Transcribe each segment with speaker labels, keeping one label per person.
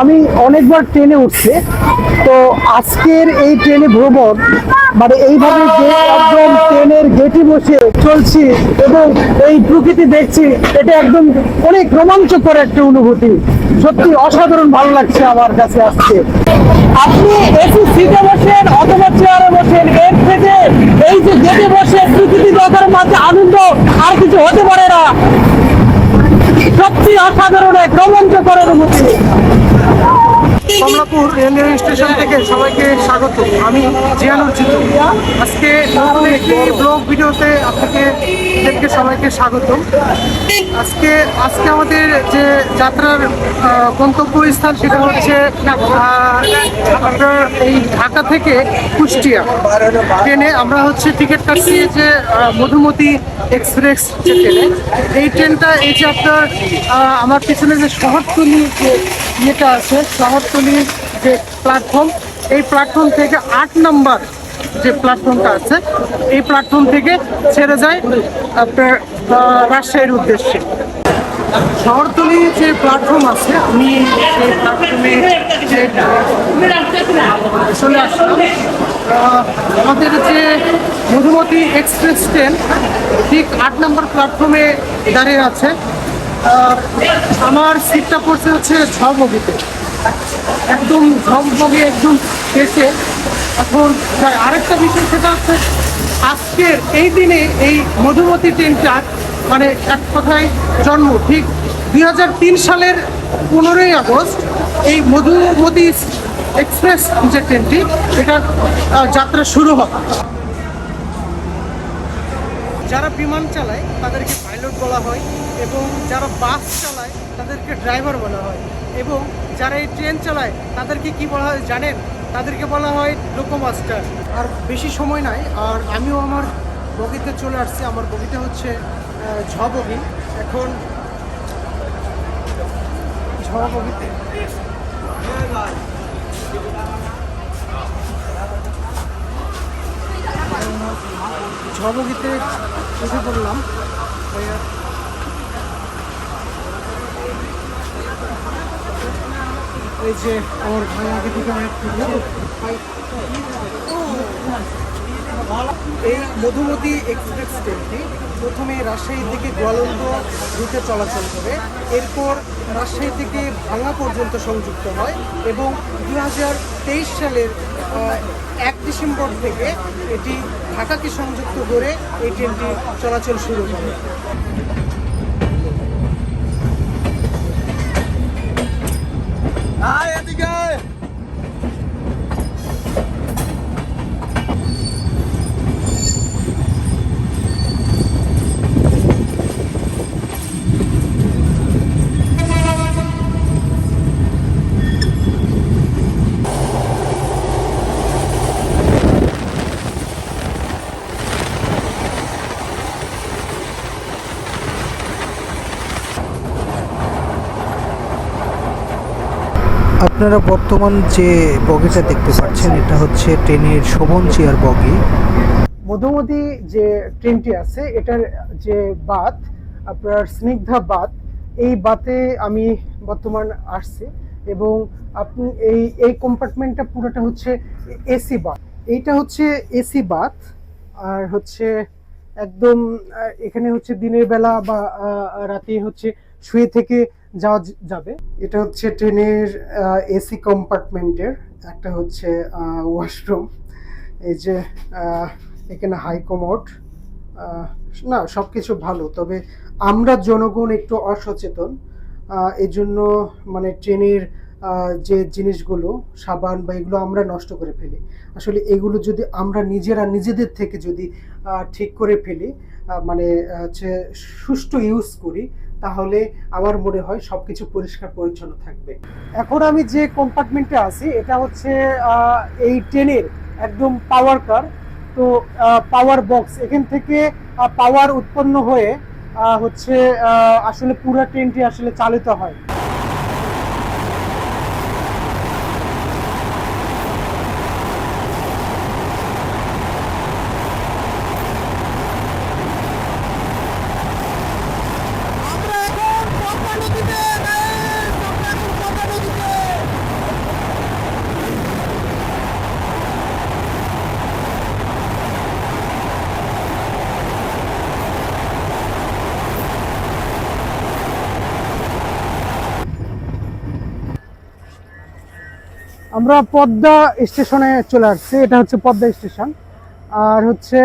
Speaker 1: আমি অনেকবার ট্রেনে উঠছি। তো আজকের এই ট্রেনে ভ্রমণ মানে এইভাবে একদম ট্রেনের গেটে বসে চলছি এবং এই প্রকৃতি দেখছি, এটা একদম অনেক রোমাঞ্চকর একটা অনুভূতি। সত্যি অসাধারণ ভালো লাগছে আমার কাছে আজকে। আপনি এসি সিটে বসেন অথবা চেয়ারে বসেন, এর থেকে এই যে গেটে বসে প্রকৃতি দেখার মাঝে আনন্দ আর কিছু হতে পারে না। সত্যি অসাধারণ এক রোমাঞ্চকর অনুভূতি।
Speaker 2: কমলাপুর রেলওয়ে স্টেশন থেকে সবাইকে স্বাগত। আমি জিয়ানুর জিতু আজকে নতুন একটি ব্লগ ভিডিওতে আপনাকে আপনাদেরকে সবাইকে স্বাগত। আজকে আজকে আমাদের যে যাত্রার আহ, গন্তব্যস্থান সেটা হচ্ছে আপনার এই ঢাকা থেকে কুষ্টিয়া। ট্রেনে আমরা হচ্ছে টিকিট কাটছি যে মধুমতি এক্সপ্রেস ট্রেনে। এই ট্রেনটা, এই যে আপনার আমার পিছনে যে শহরতলি যে ইয়েটা আছে, শহরতলির যে প্ল্যাটফর্ম এই প্ল্যাটফর্ম থেকে আট নম্বর যে প্ল্যাটফর্মটা আছে, এই প্ল্যাটফর্ম থেকে ছেড়ে যায় আপনার রাজশাহীর উদ্দেশ্যে। শহরতলি যে প্ল্যাটফর্ম আছে, আমি সেই প্ল্যাটফর্মে চলে আসলাম। আমাদের যে মধুমতি এক্সপ্রেস ট্রেন, ঠিক আট নম্বর প্ল্যাটফর্মে দাঁড়িয়ে আছে। আমার সিটটা পড়ছে হচ্ছে ঝবগিতে একদম ঝকঝকে একদম শেষে। এখন আরেকটা বিষয় সেটা হচ্ছে আজকের এই দিনে এই মধুমতি ট্রেনটার মানে এক কথায় জন্ম, ঠিক দুই হাজার তিন সালের পনেরোই আগস্ট এই মধুমতি এক্সপ্রেস যে ট্রেনটি, এটা যাত্রা শুরু হয় যারা বিমান চালায়, তাদেরকে পাইলট বলা হয় এবং যারা বাস চালায়, তাদেরকে ড্রাইভার বলা হয় এবং যারা এই ট্রেন চালায়, তাদেরকে কি বলা হয় জানেন? তাদেরকে বলা হয় লোকোমাস্টার আর বেশি সময় নাই, আর আমিও আমার বগিতে চলে আসছি। আমার বগিতে হচ্ছে ঝ এখন ঝ ঝ বগিতে উঠে পড়লাম। এই যে আমার আগে থেকে অনেক এই মধুমতি এক্সপ্রেস ট্রেনটি প্রথমে রাজশাহী থেকে গোয়ালন্দ রুটে চলাচল করে, এরপর রাজশাহী থেকে ভাঙা পর্যন্ত সংযুক্ত হয় এবং দু হাজার তেইশ সালের এক ডিসেম্বর থেকে এটি ঢাকাকে সংযুক্ত করে এই ট্রেনটি চলাচল শুরু করে।
Speaker 3: আপনারা বর্তমান যে বগিটা দেখতে পাচ্ছেন, এটা হচ্ছে ট্রেনের শোভন চেয়ার বগি।
Speaker 1: মধুমতি যে ট্রেনটি আছে, এটার যে বাত আপনার স্নিগ্ধা বাত এই বাতে আমি বর্তমান আসছি এবং আপনি এই এই কম্পার্টমেন্টটা পুরোটা হচ্ছে এসি বাত এইটা হচ্ছে এসি বাত আর হচ্ছে একদম এখানে হচ্ছে দিনের বেলা বা রাতে হচ্ছে শুয়ে থেকে যাওয়া যাবে। এটা হচ্ছে ট্রেনের এসি কম্পার্টমেন্টের, একটা হচ্ছে ওয়াশরুম। এই যে এখানে হাই কমোড। না সব কিছু ভালো, তবে আমরা জনগণ একটু অসচেতন। এই জন্য মানে ট্রেনের যে জিনিসগুলো, সাবান বা এগুলো আমরা নষ্ট করে ফেলি। আসলে এগুলো যদি আমরা নিজেরা, নিজেদের থেকে যদি ঠিক করে ফেলি মানে হচ্ছে সুষ্ঠু ইউজ করি তাহলে আমার মনে হয় সবকিছু পরিষ্কার পরিচ্ছন্ন থাকবে। এখন আমি যে কম্পার্টমেন্টে আছি, এটা হচ্ছে এই ট্রেনের একদম পাওয়ার কার তো পাওয়ার বক্স এখান থেকে পাওয়ার উৎপন্ন হয়ে হচ্ছে আসলে পুরো ট্রেনটি আসলে চালিত হয় আমরা এখন কোম্পানি দিতে
Speaker 2: আমরা পদ্মা স্টেশনে চলে আসছি। এটা হচ্ছে পদ্মা স্টেশন। আর হচ্ছে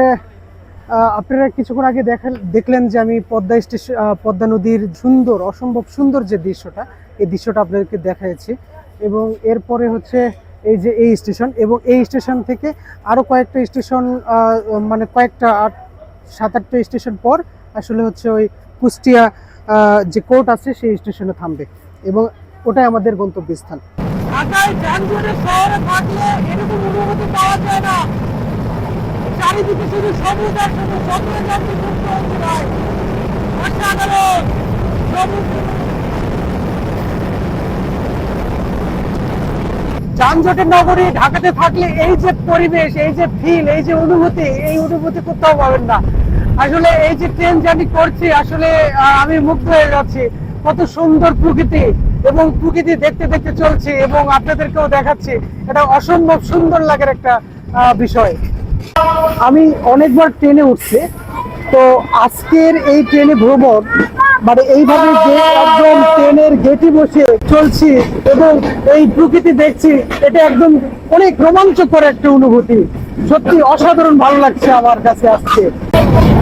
Speaker 2: আপনারা কিছুক্ষণ আগে দেখাল দেখলেন যে আমি পদ্মা স্টেশন পদ্মা নদীর সুন্দর, অসম্ভব সুন্দর যে দৃশ্যটা, এই দৃশ্যটা আপনাদেরকে দেখাচ্ছি এবং এরপরে হচ্ছে এই যে এই স্টেশন, এবং এই স্টেশন থেকে আরও কয়েকটা স্টেশন মানে কয়েকটা আট সাত আটটা স্টেশন পর আসলে হচ্ছে ওই কুষ্টিয়া যে কোর্ট আছে, সেই স্টেশনে থামবে। এবং ওটাই আমাদের গন্তব্যস্থান।
Speaker 1: ঢাকায় যানজটের শহরে থাকলে এরকম অনুভূতি পাওয়া যায় না। চারিদিকে শুধু আর সবুজ সবুজ যাত্রী মুক্ত হতে সবুজ। যানজটের নগরী ঢাকাতে থাকলে এই যে পরিবেশ, এই যে ফিল এই যে অনুভূতি, এই অনুভূতি কোথাও পাবেন না। আসলে এই যে ট্রেন জার্নি করছি, আসলে আমি মুগ্ধ হয়ে যাচ্ছি। কত সুন্দর প্রকৃতি এবং প্রকৃতি দেখতে দেখতে চলছে এবং আপনাদেরকেও দেখাচ্ছি। এটা অসম্ভব সুন্দর লাগার একটা বিষয়।
Speaker 2: আমি অনেকবার ট্রেনে উঠছি, তো আজকের এই ট্রেনে ভ্রমণ মানে এইভাবে যে একদম ট্রেনের গেটে বসে চলছি এবং এই প্রকৃতি দেখছি, এটা একদম অনেক রোমাঞ্চকর একটা অনুভূতি। সত্যি অসাধারণ ভালো লাগছে আমার কাছে আজকে।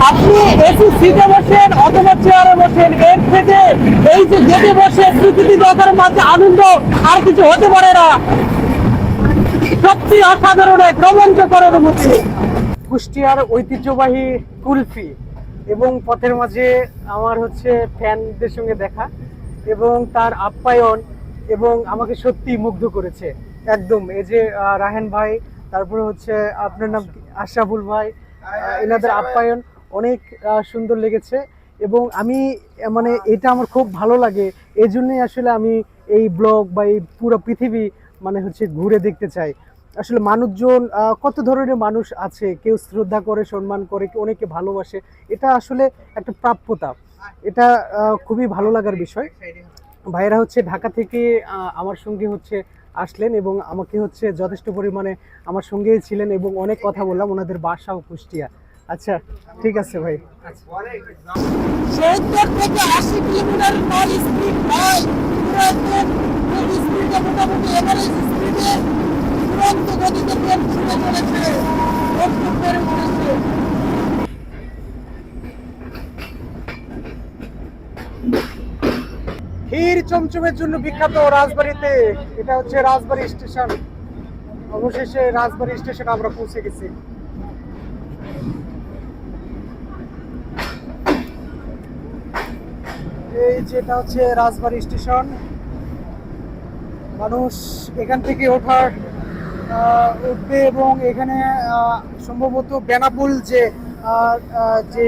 Speaker 1: আপনি এসি সিটে বসেন অথবা চেয়ারে বসেন, এর থেকে এই যে গেটে বসে প্রকৃতি দেখার মাঝে আনন্দ আর কিছু হতে পারে না। সত্যি অসাধারণ এক রোমাঞ্চকর অনুভূতি।
Speaker 2: কুষ্টিয়ার ঐতিহ্যবাহী কুলফি এবং পথের মাঝে আমার হচ্ছে ফ্যানদের সঙ্গে দেখা এবং তার আপ্যায়ন এবং আমাকে সত্যি মুগ্ধ করেছে। একদম, এই যে রাহেন ভাই, তারপরে হচ্ছে আপনার নাম? আশরাফুল ভাই এনাদের আপ্যায়ন। অনেক সুন্দর লেগেছে এবং আমি মানে এটা আমার খুব ভালো লাগে। এই জন্যই আসলে আমি এই ব্লগ বা এই পুরো পৃথিবী মানে হচ্ছে ঘুরে দেখতে চাই। আসলে মানুষজন কত ধরনের মানুষ আছে, কেউ শ্রদ্ধা করে, সম্মান করে অনেকে ভালোবাসে, এটা আসলে একটা প্রাপ্যতা। এটা খুবই ভালো লাগার বিষয়। ভাইয়েরা হচ্ছে ঢাকা থেকে আমার সঙ্গে হচ্ছে আসলেন এবং আমাকে হচ্ছে যথেষ্ট পরিমাণে আমার সঙ্গেই ছিলেন এবং অনেক কথা বললাম। ওনাদের বাসা ও কুষ্টিয়া। আচ্ছা ঠিক আছে ভাই।
Speaker 1: সত্তর থেকে আশি কিলোমিটার পার স্পিড হয়। স্পিডে মোটামুটি এভারেজ স্পিডে চূড়ান্ত গতিতে ট্রেন ছুটে চলেছে। অদ্ভুত করে উঠেছে।
Speaker 2: ক্ষীর চমচমের জন্য বিখ্যাত রাজবাড়িতে এটা হচ্ছে রাজবাড়ি স্টেশন। অবশেষে রাজবাড়ি স্টেশন আমরা পৌঁছে গেছি। এই যেটা হচ্ছে রাজবাড়ি স্টেশন। মানুষ এখান থেকে ওঠার উঠবে এবং এখানে সম্ভবত বেনাপুল যে যে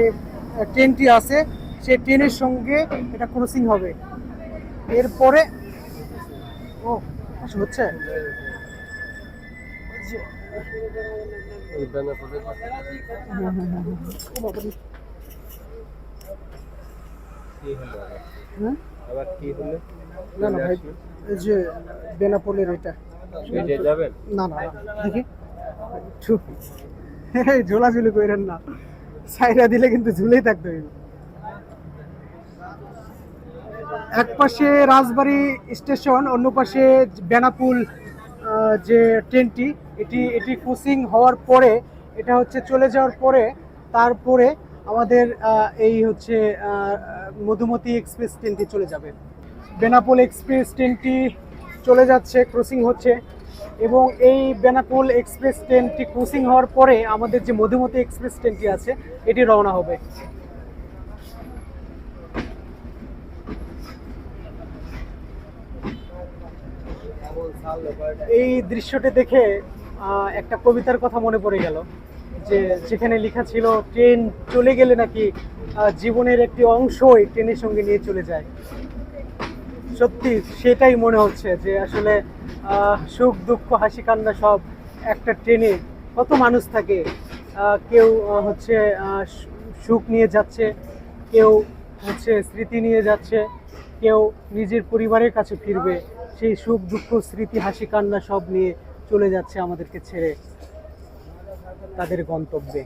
Speaker 2: ট্রেনটি আছে সেই ট্রেনের সঙ্গে এটা ক্রসিং হবে। এরপরে ও হচ্ছে? যে- হ্যাঁ, হ্যাঁ, হ্যাঁ, হ্যাঁ। ও বাবা রে।
Speaker 4: আবার কি হলো?
Speaker 2: না না ভাই এই যে বেনাপোলের এটা
Speaker 4: সেটে যাবেন?
Speaker 2: না না না, দেখি। ঝোলাঝুলি করেন না। সাইডা দিলে কিন্তু ঝুলেই থাকতে হইবে। এক পাশে রাজবাড়ি স্টেশন অন্য পাশে বেনাপুল যে ট্রেনটি এটি এটি ক্রসিং হওয়ার পরে এটা হচ্ছে চলে যাওয়ার পরে তারপরে আমাদের এই হচ্ছে মধুমতি এক্সপ্রেস ট্রেনটি চলে যাবে। বেনাপোল এক্সপ্রেস ট্রেনটি চলে যাচ্ছে, ক্রসিং হচ্ছে এবং এই বেনাপোল এক্সপ্রেস ট্রেনটি ক্রসিং হওয়ার পরে আমাদের যে মধুমতি এক্সপ্রেস ট্রেনটি আছে, এটি রওনা হবে। এই দৃশ্যটি দেখে একটা কবিতার কথা মনে পড়ে গেল। যে যেখানে লেখা ছিল, ট্রেন চলে গেলে নাকি জীবনের একটি অংশই ট্রেনের সঙ্গে নিয়ে চলে যায়? সত্যি সেটাই মনে হচ্ছে যে আসলে সুখ, দুঃখ, হাসি, কান্না সব একটা ট্রেনে। কত মানুষ থাকে কেউ হচ্ছে সুখ নিয়ে যাচ্ছে, কেউ হচ্ছে স্মৃতি নিয়ে যাচ্ছে, কেউ নিজের পরিবারের কাছে ফিরবে। সেই সুখ, দুঃখ, স্মৃতি, হাসি, কান্না সব নিয়ে চলে যাচ্ছে আমাদেরকে ছেড়ে। তাদের গন্তব্যে।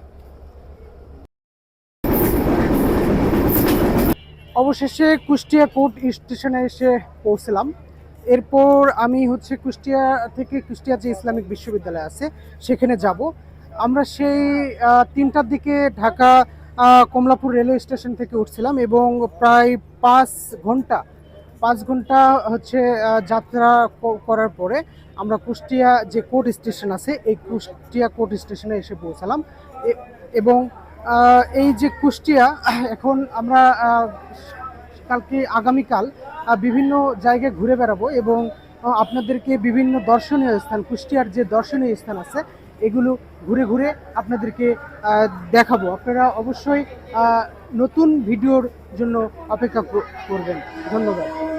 Speaker 2: অবশেষে কুষ্টিয়া কোর্ট স্টেশনে এসে পৌঁছলাম। এরপর আমি হচ্ছে কুষ্টিয়া থেকে কুষ্টিয়া যে ইসলামিক বিশ্ববিদ্যালয় আছে, সেখানে যাব। আমরা সেই তিনটার দিকে ঢাকা কমলাপুর রেলওয়ে স্টেশন থেকে উঠছিলাম এবং প্রায় পাঁচ ঘণ্টা পাঁচ ঘণ্টা হচ্ছে যাত্রা করার পরে আমরা কুষ্টিয়া যে কোর্ট স্টেশন আছে, এই কুষ্টিয়া কোর্ট স্টেশনে এসে পৌঁছালাম। এবং এই যে কুষ্টিয়া, এখন আমরা কালকে আগামীকাল বিভিন্ন জায়গায় ঘুরে বেড়াবো এবং আপনাদেরকে বিভিন্ন দর্শনীয় স্থান, কুষ্টিয়ার যে দর্শনীয় স্থান আছে, এগুলো ঘুরে ঘুরে আপনাদেরকে দেখাবো। আপনারা অবশ্যই নতুন ভিডিওর জন্য অপেক্ষা করবেন। ধন্যবাদ।